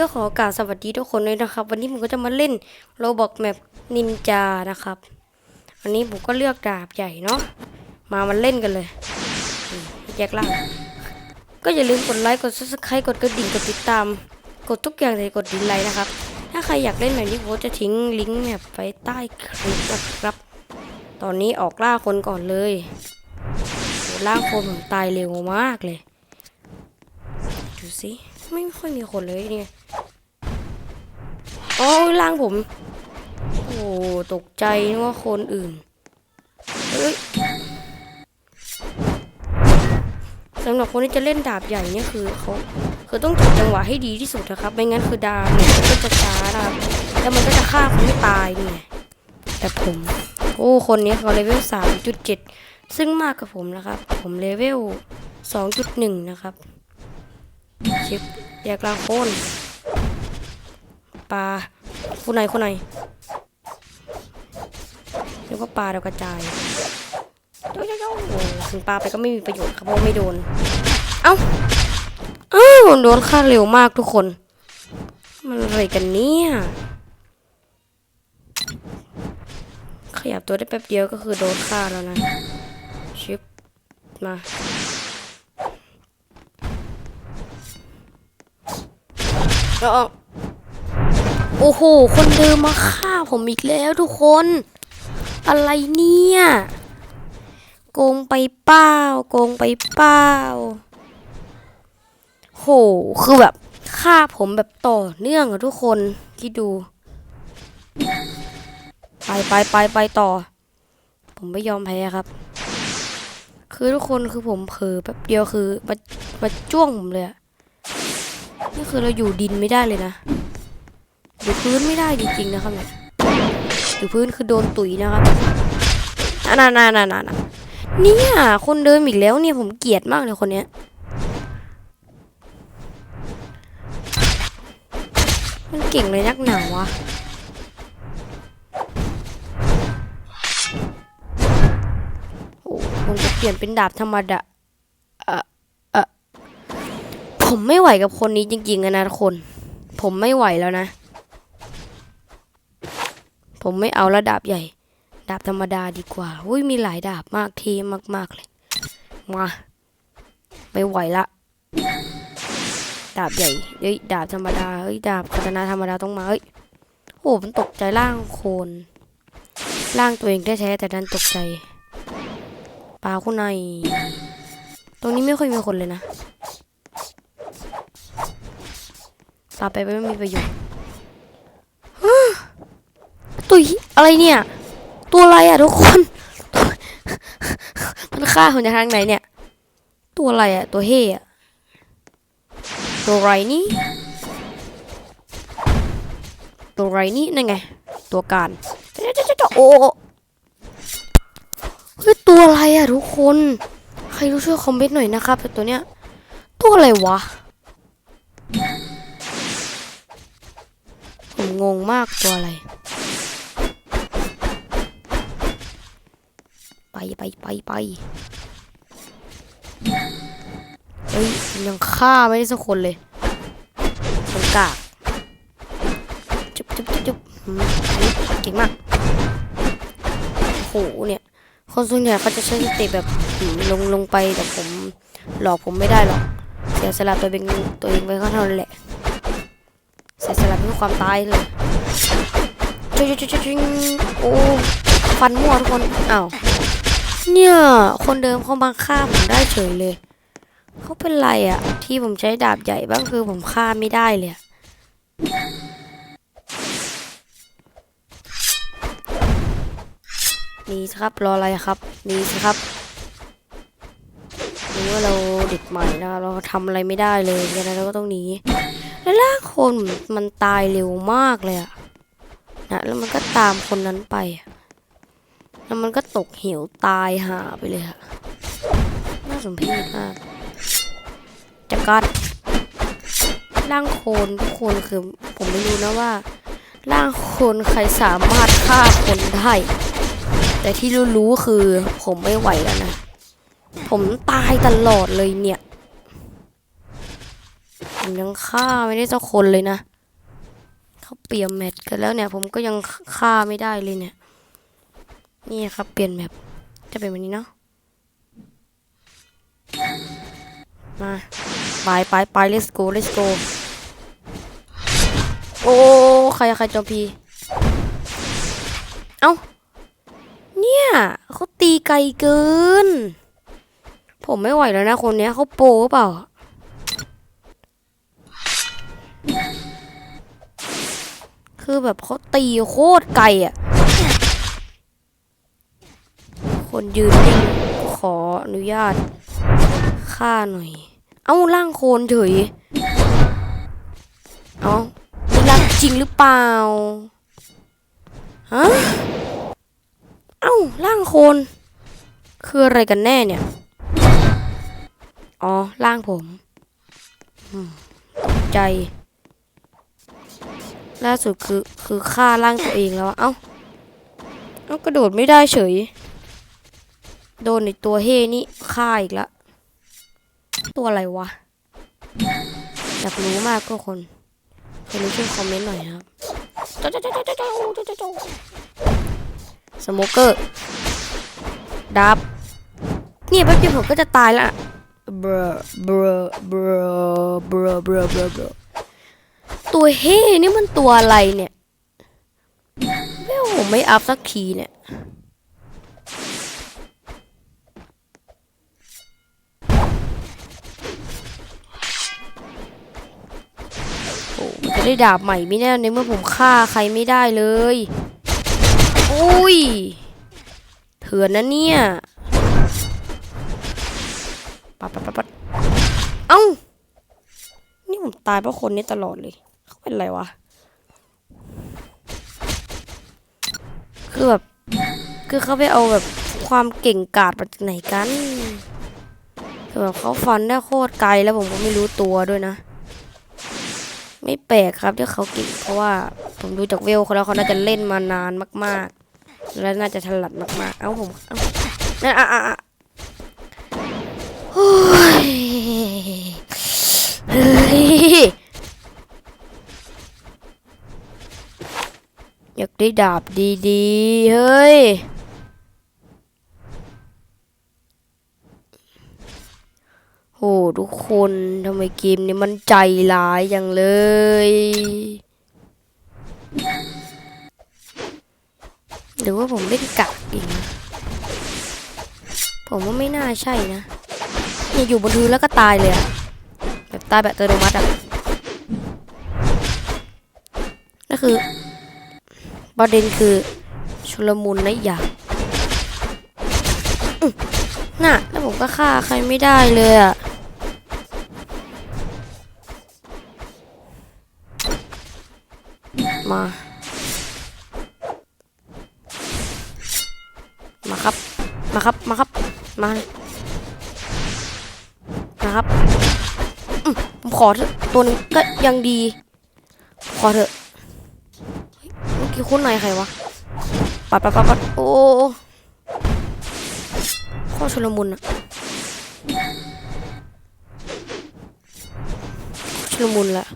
ก็ขอกล่าวสวัสดีทุกคนเลยนะครับ วันนี้ผมก็จะมาเล่นโรบอกแมปนินจานะครับวันนี้ผมก็เลือกดาบใหญ่เนาะมามันเล่นกันเลยแยกล่างก็อย่าลืมกดไลค์กด subscribe กดกระดิ่งกดติดตาม กดทุกอย่างเลยกดดินไลค์นะครับ ถ้าใครอยากเล่นแบบนี้ผมจะทิ้งลิงก์แมปไว้ใต้คลิปนะครับ ตอนนี้ออกล่าคนก่อนเลยล่าคนผมตายเร็วมากเลยดูสิ ไม่ค่อยมีคนเลยเนี่ยโอ้ยล่างผม โอ้ตกใจนึกว่าคนอื่นเอ้ยสำหรับคนที่จะเล่นดาบใหญ่เนี่ยคือเขาคือต้องจับจังหวะให้ดีที่สุดนะครับ ไม่งั้นคือดาบเนี่ยมันก็จะช้านะแล้วมันก็จะฆ่าคนไม่ตายนี่ไงแต่ผม โอ้คนนี้เขาเลเวลสามจุดเจ็ดซึ่งมากกว่าผมนะครับ ผมเลเวลสองจุดหนึ่งนะครับ ชิปแยกลางโคนปลาคนไหนคนไหนเรียกว่าปลาเดากระจายเจ้าเจ้าเจ้าโอ้ถึงปลาไปก็ไม่มีประโยชน์ครับเพราะไม่โดน เอ้า เอ้าโดนฆ่าเร็วมากทุกคน มันอะไรกันเนี่ย ขยับตัวได้แป๊บเดียวก็คือโดนฆ่าแล้วนะ ชิปมา แล้วโอ้โห คนเดิมมาฆ่าผมอีกแล้วทุกคน อะไรเนี่ย โกงไปเป้าโกงไปเป้าโห คือแบบฆ่าผมแบบต่อเนื่องอะทุกคน คิดดู ไปไปไปไปต่อ ผมไม่ยอมแพ้ครับ คือทุกคนคือผมเผลอแป๊บเดียวคือมามาจ้วงผมเลยอะ นี่คือเราอยู่ดินไม่ได้เลยนะอยู่พื้นไม่ได้จริงๆนะครับเนี่ยอยู่พื้นคือโดนตุ๋ยนะครับน่าน่าน่าน่าน่าเนี่ย คนเดิมอีกแล้วเนี่ยผมเกลียดมากเลยคนเนี้ยมันเก่งเลยนักหนาวะโอ้ผมจะเปลี่ยนเป็นดาบธรรมดา ผมไม่ไหวกับคนนี้จริงๆนะทุกคน ผมไม่ไหวแล้วนะ ผมไม่เอาระดาบใหญ่ ดาบธรรมดาดีกว่าอุ้ยมีหลายดาบมากเทมากๆเลย มา ไม่ไหวละ ดาบใหญ่เฮ้ยดาบธรรมดาเฮ้ยดาบคาตนาธรรมดาต้องมาเฮ้ยโอ้มันตกใจร่างโคนร่างตัวเองแท้ๆแต่ดันตกใจปลาคู่ใน ตรงนี้ไม่ค่อยมีคนเลยนะ ปาไปไม่มีประโยชน์ตัวเหี้ยอะไรเนี่ย ตัวอะไรอะทุกคน มันฆ่าคนจากทางไหนเนี่ย ตัวอะไรอะ ตัวเฮ่อะตัวไรนี่ ตัวไรนี่นั่นไง ตัวการเจ๊ะเจ๊ะเจ๊ะเจ๊ะโอ้เฮ้ยตัวอะไรอะทุกคน ใครรู้ช่วยคอมเมนต์หน่อยนะครับตัวเนี้ย ตัวอะไรวะ ผมงงมากตัวอะไร ไปไปไปไปเฮ้ยยังฆ่าไม่ได้สักคนเลยคนกากจุ๊บจุ๊บจุ๊บจุ๊บหืมเก่งมากโหเนี่ยคนส่วนใหญ่เขาจะใช้สติแบบลงลงไปแต่ผมหลอกผมไม่ได้หรอกเสียสละตัวเองตัวเองไปก็เท่านั้นแหละ เสียสละเพื่อความตายเลยจุ๊จุ๊จุ๊จุ๊โอ้ฟันมั่วทุกคนอ้าวเนี่ยคนเดิมเขามาฆ่าผมได้เฉยเลยเขาเป็นไรอะที่ผมใช้ดาบใหญ่บ้างคือผมฆ่าไม่ได้เลยอะหนีสิครับรออะไรครับหนีสิครับรู้ว่าเราเด็กใหม่นะครับเราทำอะไรไม่ได้เลยฉะนั้นเราก็ต้องหนี แล้วล่างคนมันตายเร็วมากเลยอะนะแล้วมันก็ตามคนนั้นไป แล้วมันก็ตกเหวตายหาไปเลยอะน่าสมเพชมากจักรัดร่างโคนทุกคนคือผมไม่รู้นะว่าร่างโคนใครสามารถฆ่าคนได้ แต่ที่รู้ๆคือผมไม่ไหวแล้วนะ ผมตายตลอดเลยเนี่ย ผมยังฆ่าไม่ได้สักคนเลยนะเขาเปลี่ยนแมตช์กันแล้วเนี่ย ผมก็ยังฆ่าไม่ได้เลยเนี่ย นี่ครับเปลี่ยนแมปจะเป็นแบบนี้เนาะมาไปไปไป let's go let's go โอ้ใครใครจอมพีเอ้าเนี่ยเขาตีไกลเกิน ผมไม่ไหวแล้วนะคนเนี้ยเขาโปรเปล่า คือแบบเขาตีโคตรไกลอะ คนยืนนิ่งขออนุญาตฆ่าหน่อย เอ้าร่างโคนเฉย เอ้านี่ร่างจริงหรือเปล่า ฮะ เอ้าร่างโคน คืออะไรกันแน่เนี่ย อ๋อร่างผม ใจ ล่าสุดคือคือฆ่าร่างตัวเองแล้วเอ้าเอ้ากระโดดไม่ได้เฉย โดนในตัวเฮนี่ฆ่าอีกละตัวอะไรวะอยากรู้มากก็คนใครรู้ช่วยคอมเมนต์หน่อยนะครับสโมเกอร์ดับเนี่ยแป๊บเดียวผมก็จะตายละเบรเบรเบรเบรเบรเบรเบร ตัวเฮนี่มันตัวอะไรเนี่ยเวลผมไม่อัพสักทีเนี่ยโอ้จะได้ดาบใหม่ไม่แน่ในเมื่อผมฆ่าใครไม่ได้เลยอุ้ยเถื่อนนะเนี่ยปัดปัดปัด ตายเพราะคนนี้ตลอดเลยเขาเป็นอะไรวะ คือแบบ คือเขาไปเอาแบบความเก่งกาจมาจากไหนกัน คือแบบเขาฟันได้โคตรไกลแล้วผมก็ไม่รู้ตัวด้วยนะ ไม่แปลกครับที่เขาเก่งเพราะว่าผมดูจากเวลเขาแล้วเขาน่าจะเล่นมานานมาก ๆ แล้วน่าจะถลัดมากๆ เอ้าผม เอ้านั่นอะอะเฮ้ยอยาก ได้ดาบดีๆ เฮ้ย โหทุกคนทำไมเกมนี้มันใจร้ายอย่างเลย หรือว่าผมเล่นกักเองนะผมว่าไม่น่าใช่นะเนี่ยอยู่บนพื้นแล้วก็ตายเลยอะแบบตายแบบอัตโนมัติอะนั่นคือ ประเด็นคือชุลมุนนะอย่าน่ะ แล้วผมก็ฆ่าใครไม่ได้เลยอะมา มาครับ มาครับ มาครับ มา นะครับ ผมขอเถอะตัวนึงก็ยังดี ขอเถอะ ฮ้ยเมื่อกี้คุณนายใครวะ ปัดปัดปัดปัดโอ้ข้อชลมุนอะชลมุนแหละ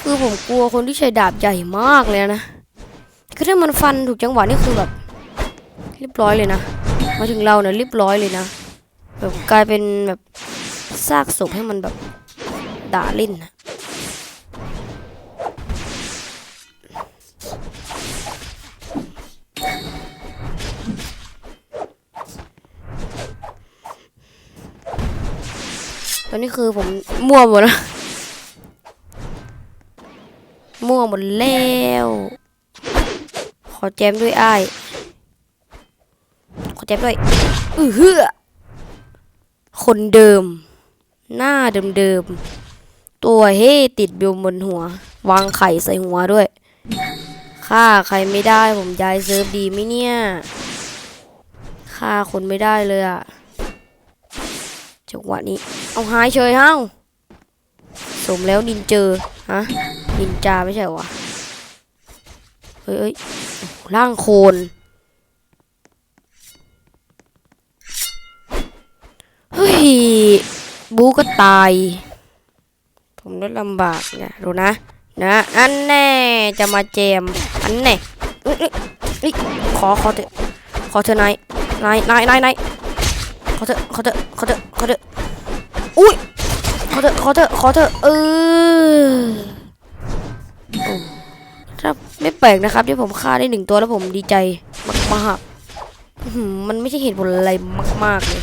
คือผมกลัวคนที่ใช้ดาบใหญ่มากเลยนะคือถ้ามันฟันถูกจังหวะนี่คือแบบเรียบร้อยเลยนะ มาถึงเราเนี่ยเรียบร้อยเลยนะ แบบกลายเป็นแบบซากศพให้มันแบบด่าเล่นนะ ตอนนี้คือผมมั่วหมดแล้วมั่วหมดแล้ว ขอแจมด้วยไอ้ขอแจมด้วยอือเฮือคนเดิม หน้าเดิมๆตัวเฮติดอยู่บนหัว วางไข่ใส่หัวด้วยฆ่าใครไม่ได้ผมย้ายเซิร์ฟดีไหมเนี่ยฆ่าคนไม่ได้เลยอะจังหวะนี้ เอาหายเฉยเฮ้าสมแล้วนินเจอฮะนินจาไม่ใช่หรอวะเฮ้ยเอ้ยร่างโคนเฮ้ยบูก็ตาย ผมได้ลำบากเนี่ยดูนะนะอันแน่จะมาเจมอันแน่ขอขอเถอะขอเถอะนายนายนายนายนายขอเถอะขอเถอะขอเถอะขอเถอะ อุ้ยขอเถอะขอเถอะขอเถอะเออโอ้ครับไม่แปลกนะครับที่ผมฆ่าได้หนึ่งตัวแล้วผมดีใจมากๆมันไม่ใช่เหตุผลอะไรมาก ๆเลย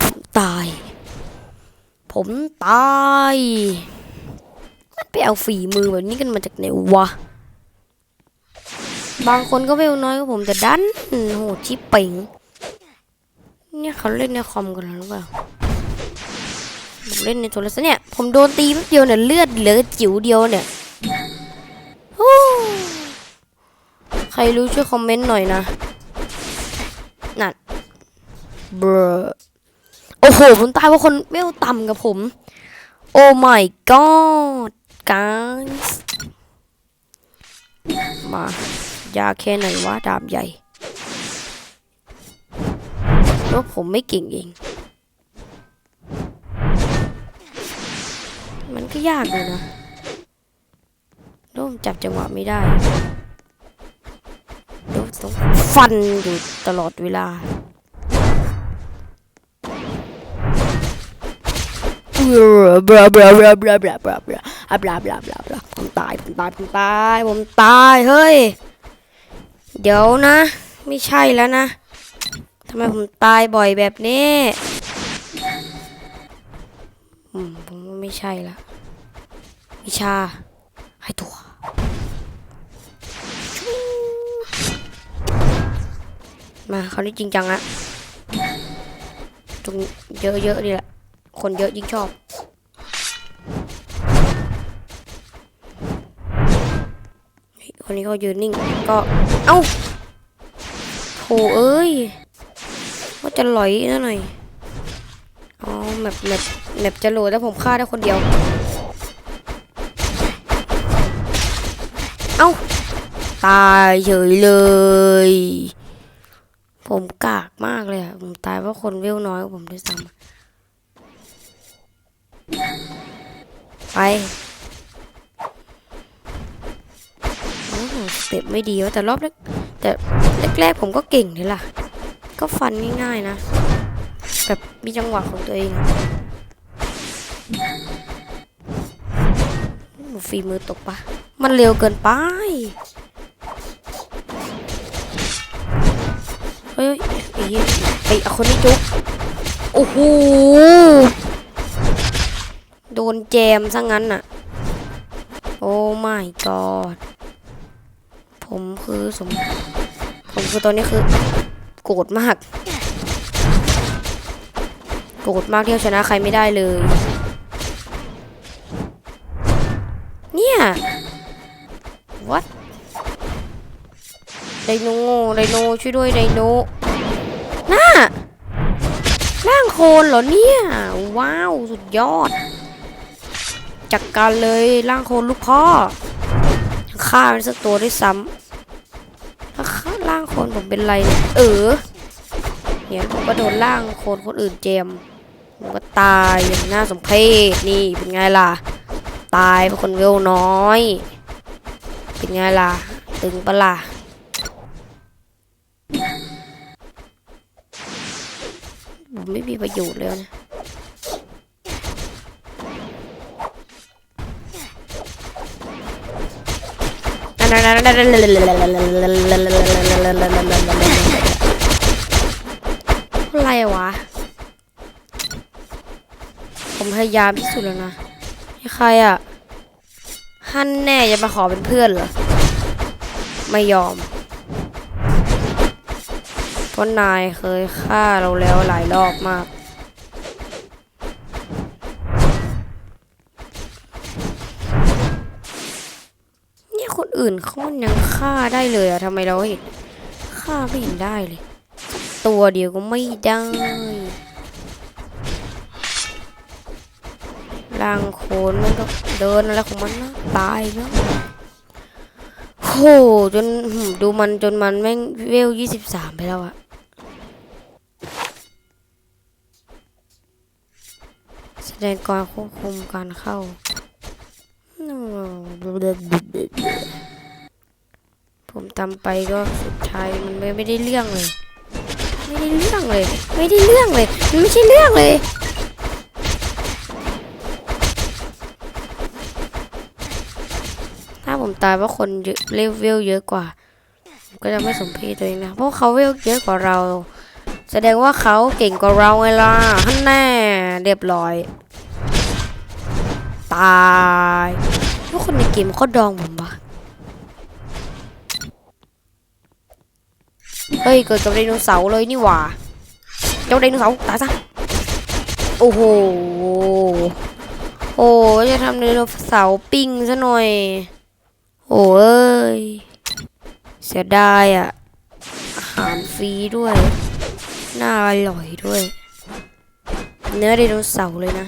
ผมตาย ผมตายมันไปเอาฝีมือแบบนี้กันมาจากไหนวะ บางคนก็เวลน้อยกว่าผมแต่ดันโหชิบเป่ง เนี่ยเขาเล่นในคอมกันหรือเปล่าผมเล่นในโทรศัพท์เนี่ย ผมโดนตีแป๊บเดียวเนี่ยเลือดเหลือจิ๋วเดียวเนี่ยใครรู้ช่วยคอมเมนต์หน่อยนะนั่นเบรโอ้โหผมตายเพราะคนเวต่ำกับผม โอ้ my god guys มา ยาแค่ไหนวะ ดาบใหญ่ แล้วผมไม่เก่งเอง มันก็ยากเลยนะแล้วผมจับจังหวะไม่ได้แล้วต้องฟันอยู่ตลอดเวลาบลาบลาบลาบลาบลาบลาบลาบลาบลาบลาบลาผมตายผมตายผมตายผมตายเฮ้ย เดี๋ยวนะ ไม่ใช่แล้วนะ ไมผมตายบ่อยแบบนี้อืมผมไม่ใช่ละวิชาให้ตัวมาครานี้จริงจังละตรงเยอะๆนี่แหละ คนเยอะยิ่งชอบ คนนี้ก็ยืนนิ่งก็ เอ้าโถเอ้ย ว่าจะลอยนั่นหน่อยอ๋อแมปแมปแมปจะโหลดแล้วผมฆ่าได้คนเดียว เอ้า ตายเฉยเลย ผมกากมากเลยอะผมตายเพราะคนเวลน้อยกว่าผมด้วยซ้ำไปโอ้โหสเต็ปไม่ดีวะแต่รอบแรกแต่แรกๆผมก็เก่งเลยล่ะ ก็ฟันง่ายๆนะ แบบมีจังหวะของตัวเองฝีมือตกปะมันเร็วเกินไป เฮ้ยไอ้ไอ้คนนี้จุกโอ้โห โดนแจมซะงั้นน่ะ โอ้ my god ผมคือสม ผมคือตอนนี้คือ โกรธมาก โกรธมากที่เอาชนะใครไม่ได้เลย เนี่ย what ไดโนไดโนช่วยด้วยไดโนน่าร่างโคนเหรอเนี่ย ว้าว สุดยอด จัดกการเลยร่างโคนลูกพ่อฆ่ามันสักตัวด้วยซ้ำ ถ้าฆ่างโคนผมเป็นไรเนี่ยเออเนี่ยผมก็โดนร่างโคนคนอื่นเจมผมก็ตายอย่างน่าสมเพชนี่เป็นไงล่ะ ตายเป็นคนเวลน้อย เป็นไงล่ะ ตึงปะล่ะผมไม่มีประโยชน์เลยนะ อะไรวะ ผมพยายามที่สุดแล้วนะให้ใครอะ ฮันแน่จะมาขอเป็นเพื่อนเหรอ ไม่ยอม เพราะนายเคยฆ่าเราแล้วหลายรอบมาก อื่นเขามันยังฆ่าได้เลยอะทำไมเราเห็นฆ่าไม่เห็นได้เลย ตัวเดียวก็ไม่ได้ร่างโคนมันก็เดินอะไรของมันนะตายแล้วโหจนดูมันจนมันแม่งเวลยี่สิบสามไปแล้วอะแสดงการควบคุมการเข้าผม ทำไปก็สุดท้ายมันไม่ไม่ได้เรื่องเลย ไม่ได้เรื่องเลย ไม่ได้เรื่องเลยมันไม่ใช่เรื่องเลยถ้าผมตายเพราะคนเลเวลเยอะกว่าก็จะไม่สมเพชตัวเองนะ เพราะเขาเวลเยอะกว่าเรา แสดงว่าเขาเก่งกว่าเราไงล่ะฮันแน่เรียบร้อย ตายทุกคนในเกมเขาดองผมปะ เฮ้ย เกิดกับไดโนเสาร์เลยนี่หว่า เจ้าไดโนเสาร์ตายซะ โอ้โห โอ้จะทำไดโนเสาร์ปิ้งซะหน่อย โอ้เอ้ย เสียดายอะ อาหารฟรีด้วย น่าอร่อยด้วย เนื้อไดโนเสาร์เลยนะ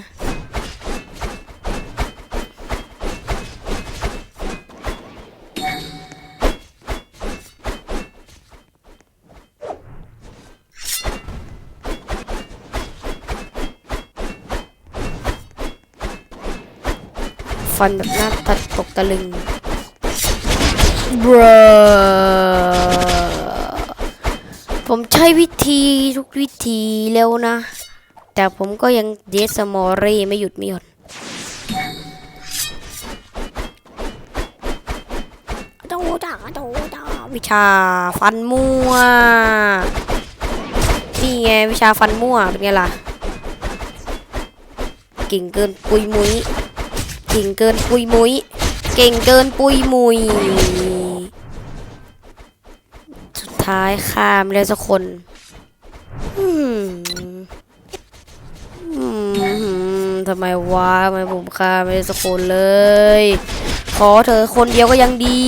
ฟันแบบหน้าตัดตกตะลึงบรผมใช้วิธีทุกวิธีแล้วนะ แต่ผมก็ยังเดสมอรีไม่หยุดไม่หย่อนโดจ้าโดจ้าวิชาฟันมั่ว นี่ไงวิชาฟันมั่วเป็นไงล่ะเก่งเกินปุยมุย เก่งเกินปุยมุย เก่งเกินปุยมุย สุดท้ายฆ่าม่ได้สักคนทำไมวะทำไมผมฆ่าไม่ได้สักคนเลย ขอเธอคนเดียวก็ยังดี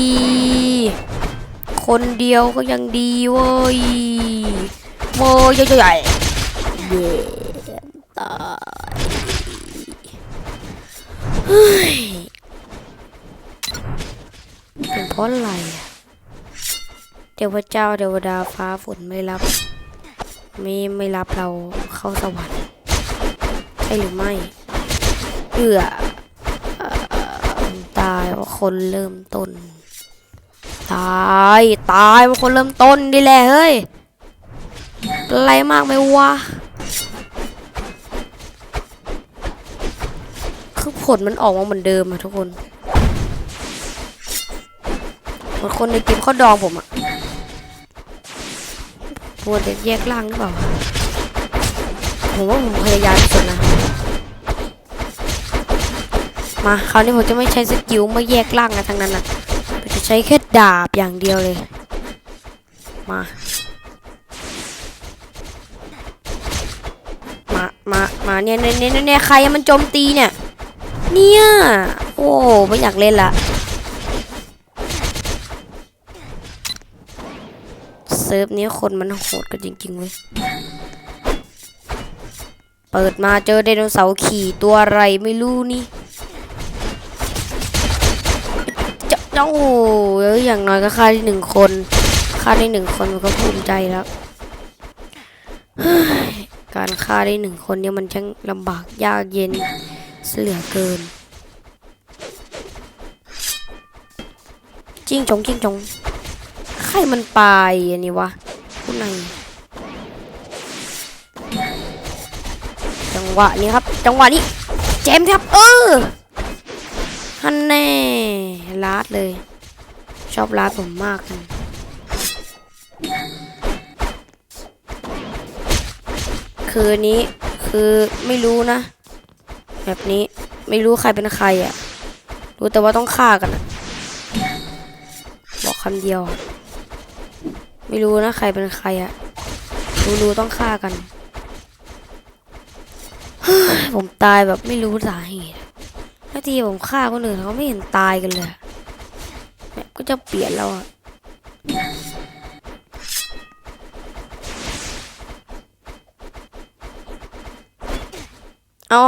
คนเดียวก็ยังดีเว้ยโว้ยใหญ่ๆเย้ตาย เป็นเพราะอะไรอะเทวเจ้าเทวดาฟ้าฝนไม่รับ ไม่ไม่รับเราเข้าสวรรค์ใช่หรือไม่เอือเอ่อตายว่าคนเริ่มต้น ตายตายว่าคนเริ่มต้นดีแหละเฮ้ยอะไรมากไหมวะคือผ ลมันออกมาเหมือนเดิมอะทุกคนเหมือนคนในเกมเขาดองผมอะปวดแยกล่างหรือเปล่า ผมว่าผมพยายามสุดนะ มาคราวนี้ผมจะไม่ใช้สกิลไม่แยกล่างนะทั้งนั้นนะผมจะใช้แค่ดาบอย่างเดียวเลย มา มา มา มาเนี่ยเนี่ยเนี่ยเนี่ยใครมันโจมตีเนี่ย เนี่ย โอ้ไม่อยากเล่นละ เซิร์ฟนี้คนมันโหดกันจริงๆเว้ย เปิดมาเจอไดโนเสาร์ขี่ตัวอะไรไม่รู้นี่เจ้าเจ้าโอ้ยอย่างน้อยก็ฆ่าได้หนึ่งคนฆ่าได้หนึ่งคนมันก็ภูมิใจแล้ว การฆ่าได้หนึ่งคนเนี่ยมันช่างลำบากยากเย็น เสียเหลือเกิน จิ้งจงจิ้งจงใครมันไปอันนี้วะผู้ในจังหวะนี้ครับ จังหวะนี้เจมส์ครับ เออฮันแน่ลาดเลย ชอบลาดผมมากเลยคืนนี้คือไม่รู้นะ แบบนี้ไม่รู้ใครเป็นใครอะ่ะ รู้แต่ว่าต้องฆ่ากัน บอกคำเดียว ไม่รู้นะใครเป็นใครอะรู้รู้ต้องฆ่ากัน ผมตายแบบไม่รู้สาเหตุบางทีผมฆ่าคนอื่นเขาไม่เห็นตายกันเลย แบบก็จะเปลี่ยนแล้วอะเอา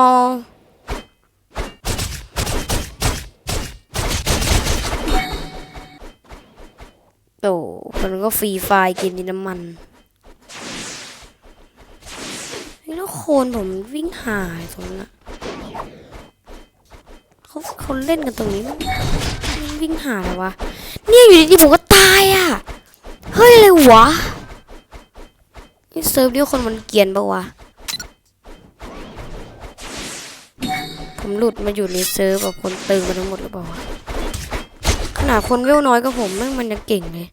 โอ้มันก็ฟรีไฟเกมดินน้ำมันนี่แล้วโคนผมวิ่งหายตรงนั้นอะเขาเขาเล่นกันตรงนี้มันวิ่งหาเลยวะ เนี่ยอยู่ดีๆผมก็ตายอะ เฮ้ยอะไรวะ นี่เซิร์ฟนี่คนมันเกียนปะวะ ผมหลุดมาอยู่ในเซิร์ฟแบบคนตึงกันทั้งหมดหรือเปล่าวะ ขนาดคนเวลน้อยก็ผมแม่งมันยังเก่งเลย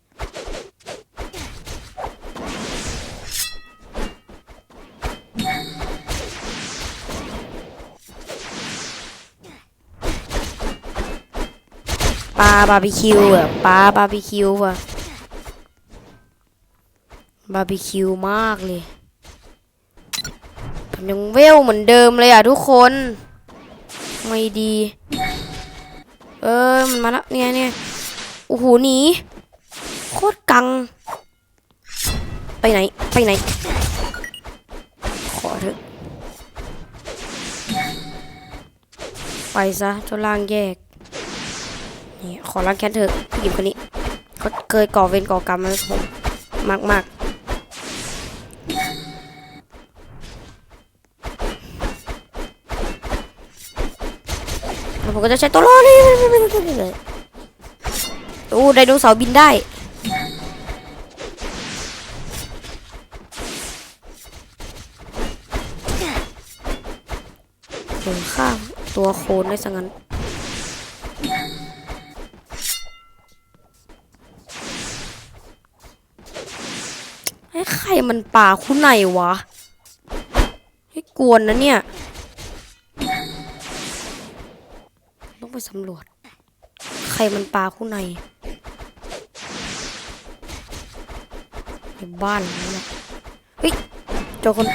ปลาบาร์บีคิวอะปลาบาร์บีคิวอะบาร์บีคิวมากเลยผมยังเวลเหมือนเดิมเลยอะทุกคน ไม่ดี เออ มันมาแล้วเนี่ยเนี่ยโอ้โหหนีโคตรกัง ไปไหน ไปไหน ขอเถอะ ไปซะจ้าล่างแยก นี่ ขอรังแค้นเถอะผู้หญิงคนนี้เขาเคยก่อเวรก่อกรรมมาผมมากมากแล้ว ผมก็จะใช้ตัวรอดเลยโอ้ไดโนเสาร์บินได้เถึงข้ามตัวโคนได้สังั้นไอ้ไข่มันป่าคู่ไหนวะ ให้กวนนะเนี่ย สำรวจไข่มันป่าคู่ในในบ้านนี่แหละเฮ้ยเจ้าคน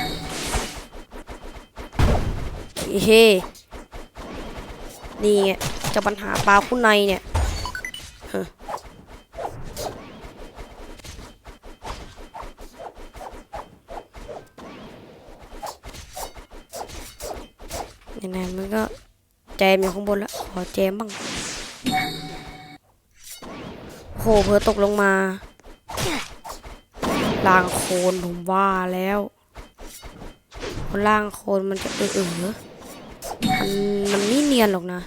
เฮ้นี่ไงจะปัญหาปลาคู่ในเนี่ยไหนๆมันก็แจมอยู่ข้างบนแล้ว อแจมบ้าง โหเพอตกลงมาล่างโคนผมว่าแล้วล่างโคนมันจะเออเออมันมันไม่เนียนหรอกนะ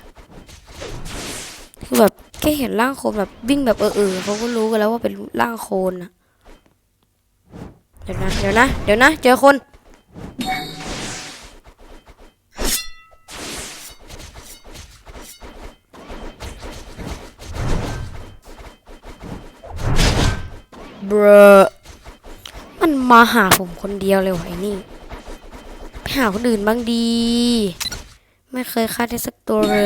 คือแบบแค่เห็นร่างโคนแบบวิ่งแบบเออเออเขาก็รู้กันแล้วว่าเป็นร่างโคนนะเดี๋ยวนะ เดี๋ยวนะ เดี๋ยวนะ เจอคน บรมันมาหาผมคนเดียวเลยวะไอ้นี่ ไปหาคนอื่นบ้างดี ไม่เคยฆ่าได้สักตัวเล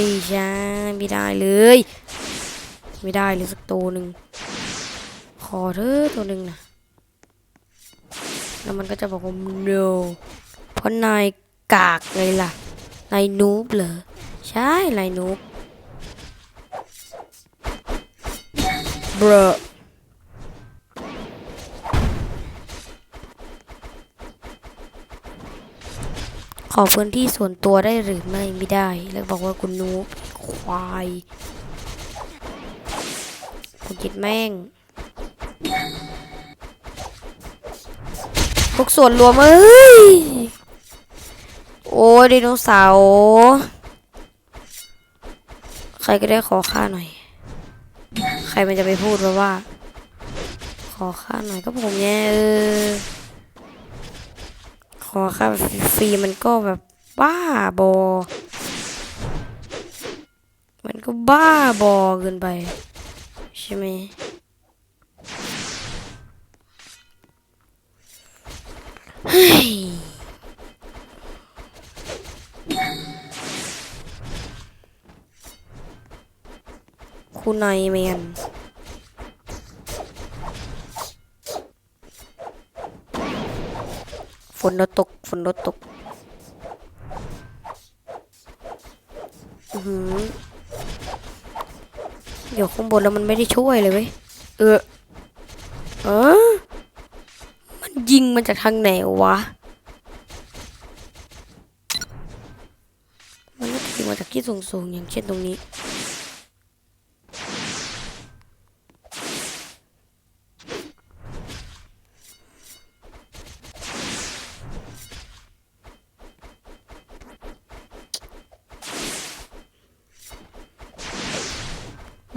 ยใช่ไม่ได้เลย ไม่ได้เลยสักตัวหนึ่งขอเถอะตัวหนึ่งนะแล้วมันก็จะบอกว่า no เพราะนายกากไงล่ะ นายนูบเหรอ ใช่นายนูบเบรอ ขอพื้นที่ส่วนตัวได้หรือไม่ไม่ได้ แล้วบอกว่าคุณนูควายคุณจิตแม่งพวกส่วนรวมเอ้ย โอ้ยไดโนเสาร์ใครก็ได้ขอค่าหน่อย ใครมันจะไปพูดว่าว่า ขอค่าหน่อยก็ผมแย่เออ อค่าฟรีมันก็แบบบ้าบอ มันก็บ้าบอเกินไป ใช่ไหมเฮ้ยคุณนายแมน ฝนรถตกฝนรถตกอืออเดี๋ยวข้างบนแล้วมันไม่ได้ช่วยเลยเว้ยเออเออมันยิงมันจากทางไหนวะ มันยิงมาจากที่สูงๆอย่างเช่นตรงนี้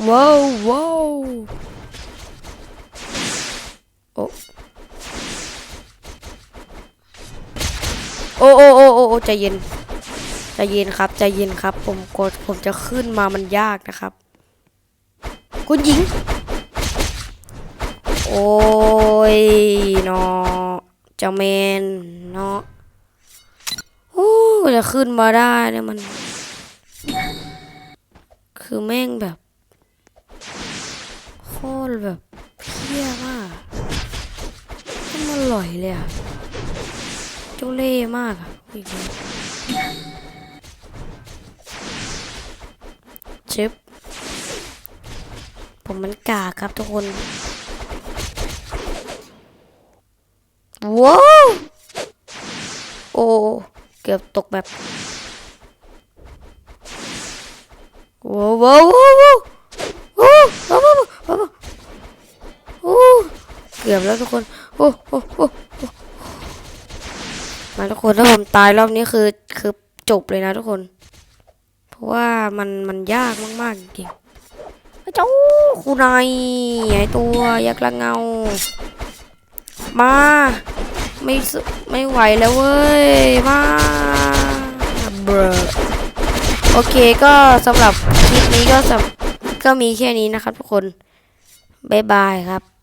ว้าวว้าวโอ้โอ้โอ้โอ้โอ้ใจเย็นใจเย็นครับใจเย็นครับ ผมกดผมจะขึ้นมามันยากนะครับ คุณหญิง โอ้ยเนาะเจ้าแมนเนาะโอ้จะขึ้นมาได้เนี่ยมัน คือแม่งแบบ ตรแบบเพี้ยมากมันอร่อยเลยอะเจ้าเล่มากอะอีกแล้วชิปผมมันกาครับทุกคนว้าวโอ้เกือบตกแบบว้าวว้าวว้าวว้าวว้าวโอ้เกือบแล้วทุกคน โอ้โอ้โอ้โอ้มาทุกคนถ้าผมตายรอบนี้คือคือจบเลยนะทุกคน เพราะว่ามันมันยากมากๆจริงๆเจ้าคุณนายไอตัวยักษ์ละเงา มาไม่สไม่ไหวแล้วเว้ย มาเบรอโอเคก็สำหรับคลิปนี้ก็สำก็มีแค่นี้นะครับทุกคน บ๊ายบายครับ